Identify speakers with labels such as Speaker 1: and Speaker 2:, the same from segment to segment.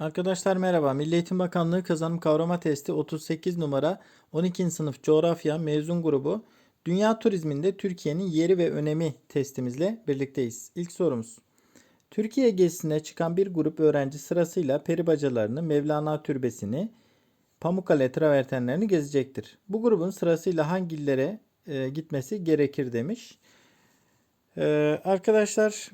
Speaker 1: Arkadaşlar merhaba. Milli Eğitim Bakanlığı Kazanım Kavrama Testi 38 numara 12. sınıf coğrafya mezun grubu Dünya turizminde Türkiye'nin yeri ve önemi testimizle birlikteyiz. İlk sorumuz. Türkiye gezisine çıkan bir grup öğrenci sırasıyla peri bacalarını, Mevlana Türbesi'ni, Pamukkale travertenlerini gezecektir. Bu grubun sırasıyla hangi illere e, gitmesi gerekir demiş. E, arkadaşlar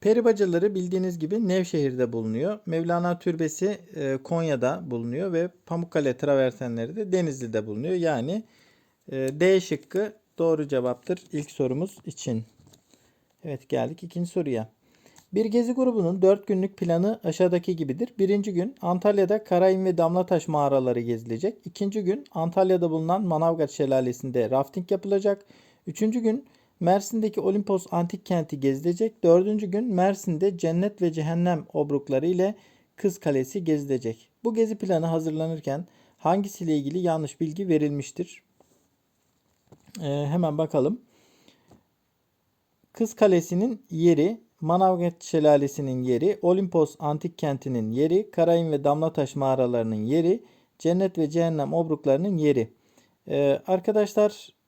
Speaker 1: Peri bacaları bildiğiniz gibi Nevşehir'de bulunuyor. Mevlana Türbesi e, Konya'da bulunuyor ve Pamukkale travertenleri de Denizli'de bulunuyor. Yani e, D şıkkı doğru cevaptır ilk sorumuz için. Evet geldik ikinci soruya. Bir gezi grubunun 4 günlük planı aşağıdaki gibidir. Birinci gün Antalya'da Karayın ve Damlataş mağaraları gezilecek. İkinci gün Antalya'da bulunan Manavgat Şelalesi'nde rafting yapılacak. Üçüncü gün Mersin'deki Olimpos Antik Kenti gezilecek. Dördüncü gün Mersin'de Cennet ve Cehennem obrukları ile Kız Kalesi gezilecek. Bu gezi planı hazırlanırken hangisiyle ilgili yanlış bilgi verilmiştir? Ee, hemen bakalım. Kız Kalesi'nin yeri, Manavgat Şelalesi'nin yeri, Olimpos Antik Kenti'nin yeri, Karayın ve Damlataş mağaralarının yeri, Cennet ve Cehennem obruklarının yeri. Ee, arkadaşlar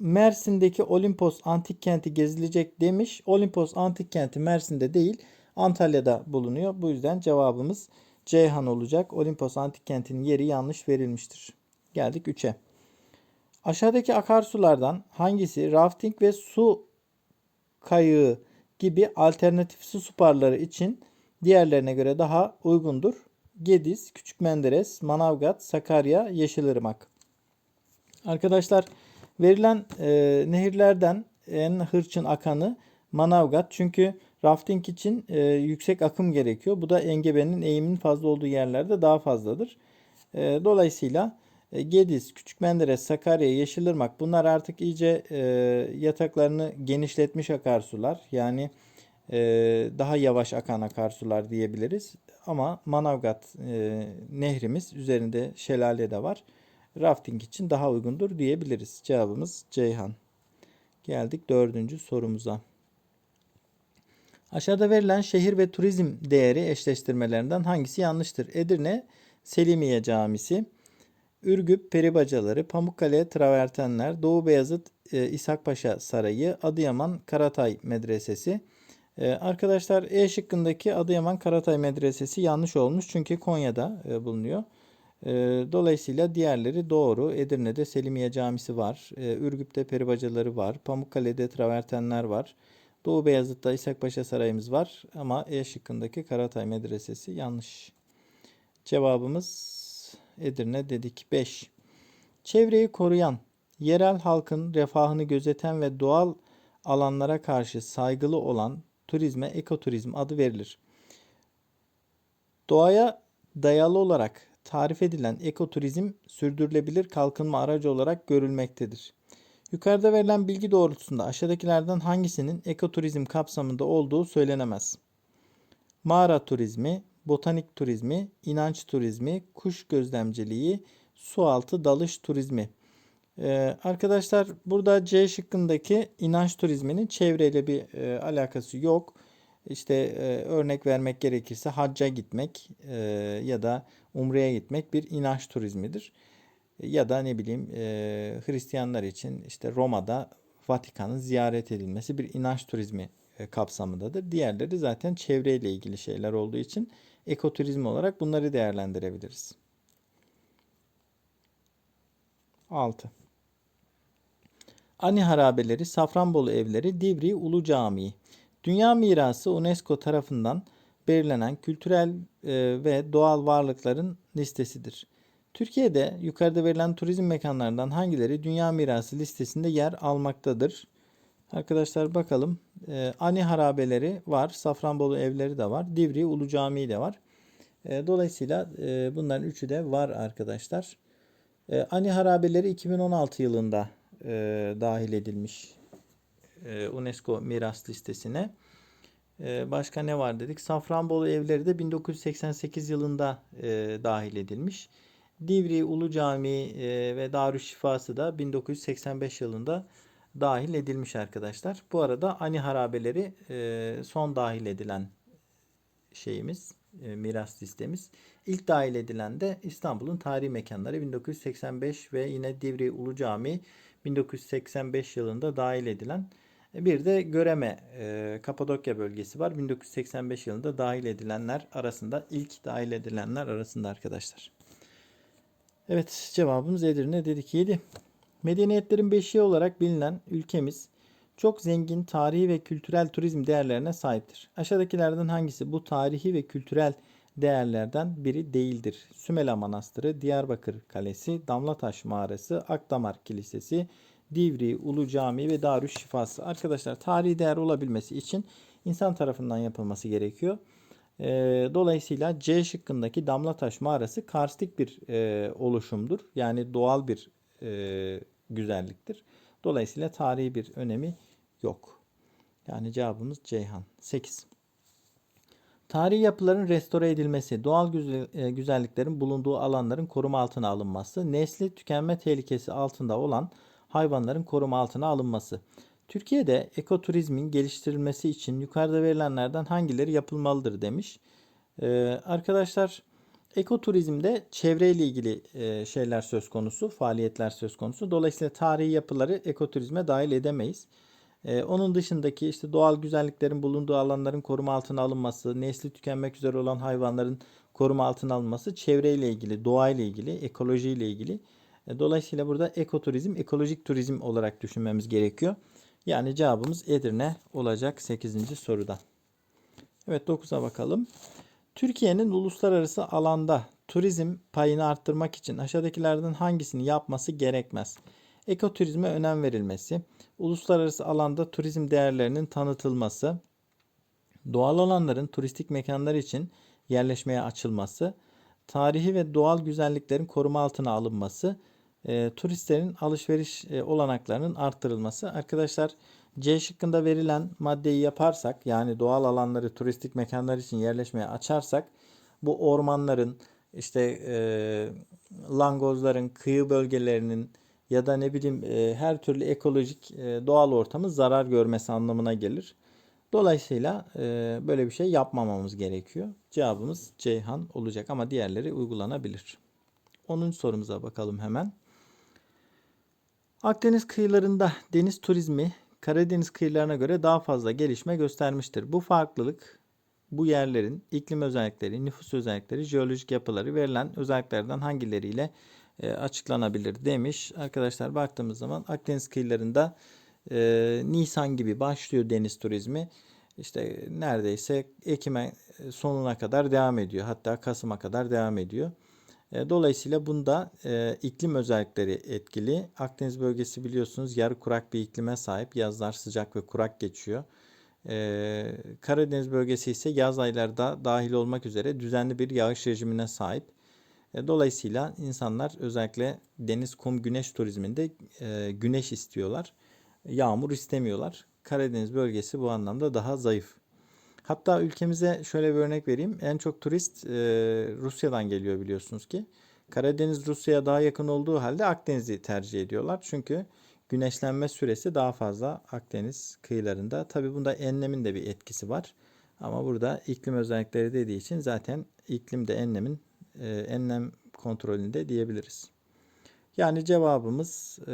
Speaker 1: Mersin'deki Olimpos Antik Kenti gezilecek demiş. Olimpos Antik Kenti Mersin'de değil Antalya'da bulunuyor. Bu yüzden cevabımız Ceyhan olacak. Olimpos Antik Kenti'nin yeri yanlış verilmiştir. Geldik 3'e. Aşağıdaki akarsulardan hangisi rafting ve su kayığı gibi alternatif su sporları için diğerlerine göre daha uygundur? Gediz, Küçük Menderes, Manavgat, Sakarya, Yeşilırmak. Arkadaşlar Verilen e, nehirlerden en hırçın akanı Manavgat. Çünkü rafting için e, yüksek akım gerekiyor. Bu da engebenin eğiminin fazla olduğu yerlerde daha fazladır. E, dolayısıyla e, Gediz, Küçük Menderes, Sakarya, Yeşilırmak bunlar artık iyice e, yataklarını genişletmiş akarsular. Yani e, daha yavaş akan akarsular diyebiliriz. Ama Manavgat e, nehrimiz üzerinde şelale de var rafting için daha uygundur diyebiliriz. Cevabımız Ceyhan. Geldik dördüncü sorumuza. Aşağıda verilen şehir ve turizm değeri eşleştirmelerinden hangisi yanlıştır? Edirne Selimiye Camisi, Ürgüp Peribacaları, Pamukkale Travertenler, Doğu Beyazıt e, İshak Paşa Sarayı, Adıyaman Karatay Medresesi. E, arkadaşlar E şıkkındaki Adıyaman Karatay Medresesi yanlış olmuş çünkü Konya'da e, bulunuyor. Ee, dolayısıyla diğerleri doğru. Edirne'de Selimiye Camisi var. Ee, Ürgüp'te peribacaları var. Pamukkale'de travertenler var. Doğu Beyazıt'ta İshakpaşa Sarayımız var. Ama E şıkkındaki Karatay Medresesi yanlış. Cevabımız Edirne dedik. 5. Çevreyi koruyan, yerel halkın refahını gözeten ve doğal alanlara karşı saygılı olan turizme ekoturizm adı verilir. Doğaya dayalı olarak tarif edilen ekoturizm sürdürülebilir kalkınma aracı olarak görülmektedir. Yukarıda verilen bilgi doğrultusunda aşağıdakilerden hangisinin ekoturizm kapsamında olduğu söylenemez. Mağara turizmi, botanik turizmi, inanç turizmi, kuş gözlemciliği, sualtı dalış turizmi. Ee, arkadaşlar burada C şıkkındaki inanç turizminin çevreyle bir e, alakası yok. İşte e, örnek vermek gerekirse hacca gitmek e, ya da umreye gitmek bir inanç turizmidir. Ya da ne bileyim e, Hristiyanlar için işte Roma'da Vatikan'ın ziyaret edilmesi bir inanç turizmi e, kapsamındadır. Diğerleri zaten çevreyle ilgili şeyler olduğu için ekoturizm olarak bunları değerlendirebiliriz. 6. Ani harabeleri, Safranbolu evleri, Divri Ulu Camii. Dünya Mirası UNESCO tarafından belirlenen kültürel e, ve doğal varlıkların listesidir. Türkiye'de yukarıda verilen turizm mekanlarından hangileri Dünya Mirası listesinde yer almaktadır? Arkadaşlar bakalım. E, Ani harabeleri var. Safranbolu evleri de var. Divri Ulu Camii de var. E, dolayısıyla e, bunların üçü de var arkadaşlar. E, Ani harabeleri 2016 yılında e, dahil edilmiş e, UNESCO miras listesine. E, başka ne var dedik? Safranbolu evleri de 1988 yılında e, dahil edilmiş. Divri Ulu Camii e, ve Darüşşifası da 1985 yılında dahil edilmiş arkadaşlar. Bu arada Ani harabeleri son dahil edilen şeyimiz, e, miras listemiz. İlk dahil edilen de İstanbul'un tarihi mekanları 1985 ve yine Divriği Ulu Camii 1985 yılında dahil edilen. Bir de Göreme, e, Kapadokya bölgesi var. 1985 yılında dahil edilenler arasında, ilk dahil edilenler arasında arkadaşlar. Evet, cevabımız Edirne dedik 7. Medeniyetlerin beşiği olarak bilinen ülkemiz çok zengin tarihi ve kültürel turizm değerlerine sahiptir. Aşağıdakilerden hangisi bu tarihi ve kültürel değerlerden biri değildir? Sümela Manastırı, Diyarbakır Kalesi, Damlataş Mağarası, Akdamar Kilisesi, Divri, Ulu Camii ve Darüşşifası. Arkadaşlar tarihi değer olabilmesi için insan tarafından yapılması gerekiyor. E, dolayısıyla C şıkkındaki Damlataş Mağarası karstik bir e, oluşumdur. Yani doğal bir e, güzelliktir. Dolayısıyla tarihi bir önemi yok. Yani cevabımız Ceyhan. 8. Tarihi yapıların restore edilmesi, doğal e, güzelliklerin bulunduğu alanların koruma altına alınması, nesli tükenme tehlikesi altında olan hayvanların koruma altına alınması. Türkiye'de ekoturizmin geliştirilmesi için yukarıda verilenlerden hangileri yapılmalıdır demiş. Ee, arkadaşlar ekoturizmde çevreyle ilgili e, şeyler söz konusu, faaliyetler söz konusu. Dolayısıyla tarihi yapıları ekoturizme dahil edemeyiz. Ee, onun dışındaki işte doğal güzelliklerin bulunduğu alanların koruma altına alınması, nesli tükenmek üzere olan hayvanların koruma altına alınması çevreyle ilgili, doğayla ilgili, ekolojiyle ilgili. E, Dolayısıyla burada ekoturizm, ekolojik turizm olarak düşünmemiz gerekiyor. Yani cevabımız Edirne olacak 8. soruda. Evet 9'a bakalım. Türkiye'nin uluslararası alanda turizm payını arttırmak için aşağıdakilerden hangisini yapması gerekmez? Ekoturizme önem verilmesi, uluslararası alanda turizm değerlerinin tanıtılması, doğal alanların turistik mekanlar için yerleşmeye açılması, tarihi ve doğal güzelliklerin koruma altına alınması, e, turistlerin alışveriş e, olanaklarının arttırılması. Arkadaşlar C şıkkında verilen maddeyi yaparsak yani doğal alanları turistik mekanlar için yerleşmeye açarsak bu ormanların işte e, langozların kıyı bölgelerinin ya da ne bileyim e, her türlü ekolojik e, doğal ortamı zarar görmesi anlamına gelir. Dolayısıyla e, böyle bir şey yapmamamız gerekiyor. Cevabımız Ceyhan olacak ama diğerleri uygulanabilir. 10. sorumuza bakalım hemen. Akdeniz kıyılarında deniz turizmi Karadeniz kıyılarına göre daha fazla gelişme göstermiştir. Bu farklılık bu yerlerin iklim özellikleri, nüfus özellikleri, jeolojik yapıları verilen özelliklerden hangileriyle e, açıklanabilir demiş. Arkadaşlar baktığımız zaman Akdeniz kıyılarında e, Nisan gibi başlıyor deniz turizmi. İşte neredeyse Ekim'e sonuna kadar devam ediyor. Hatta Kasım'a kadar devam ediyor. E, Dolayısıyla bunda e, iklim özellikleri etkili. Akdeniz bölgesi biliyorsunuz yarı kurak bir iklime sahip. Yazlar sıcak ve kurak geçiyor. E, Karadeniz bölgesi ise yaz aylarda dahil olmak üzere düzenli bir yağış rejimine sahip. E, Dolayısıyla insanlar özellikle deniz, kum, güneş turizminde e, güneş istiyorlar. Yağmur istemiyorlar. Karadeniz bölgesi bu anlamda daha zayıf. Hatta ülkemize şöyle bir örnek vereyim. En çok turist e, Rusya'dan geliyor biliyorsunuz ki. Karadeniz Rusya'ya daha yakın olduğu halde Akdeniz'i tercih ediyorlar. Çünkü güneşlenme süresi daha fazla Akdeniz kıyılarında. Tabii bunda enlemin de bir etkisi var. Ama burada iklim özellikleri dediği için zaten iklim de enlemin e, enlem kontrolünde diyebiliriz. Yani cevabımız e,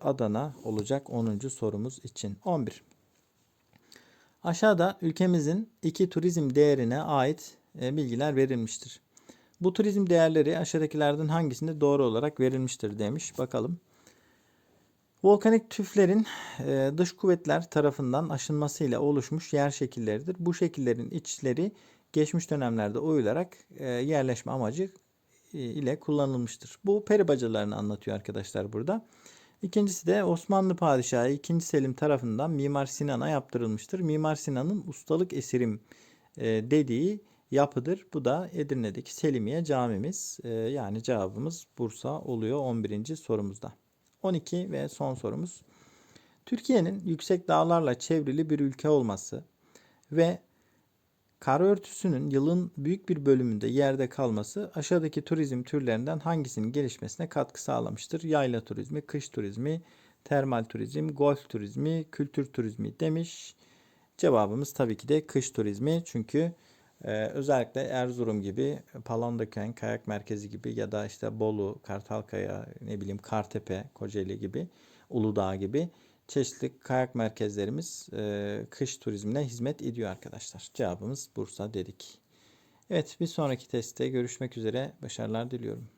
Speaker 1: Adana olacak 10. sorumuz için. 11. Aşağıda ülkemizin iki turizm değerine ait e, bilgiler verilmiştir. Bu turizm değerleri aşağıdakilerden hangisinde doğru olarak verilmiştir demiş. Bakalım. Volkanik tüflerin e, dış kuvvetler tarafından aşınmasıyla oluşmuş yer şekilleridir. Bu şekillerin içleri geçmiş dönemlerde oyularak e, yerleşme amacı ile kullanılmıştır. Bu peri bacalarını anlatıyor arkadaşlar burada. İkincisi de Osmanlı Padişahı 2. Selim tarafından Mimar Sinan'a yaptırılmıştır. Mimar Sinan'ın ustalık esirim e, dediği yapıdır. Bu da Edirne'deki Selimiye camimiz. E, yani cevabımız Bursa oluyor 11. sorumuzda. 12 ve son sorumuz. Türkiye'nin yüksek dağlarla çevrili bir ülke olması ve kar örtüsünün yılın büyük bir bölümünde yerde kalması aşağıdaki turizm türlerinden hangisinin gelişmesine katkı sağlamıştır? Yayla turizmi, kış turizmi, termal turizm, golf turizmi, kültür turizmi demiş. Cevabımız tabii ki de kış turizmi çünkü Ee, özellikle Erzurum gibi, Palandöken, Kayak Merkezi gibi ya da işte Bolu, Kartalkaya, ne bileyim Kartepe, Kocaeli gibi, Uludağ gibi çeşitli kayak merkezlerimiz e, kış turizmine hizmet ediyor arkadaşlar. Cevabımız Bursa dedik. Evet bir sonraki testte görüşmek üzere. Başarılar diliyorum.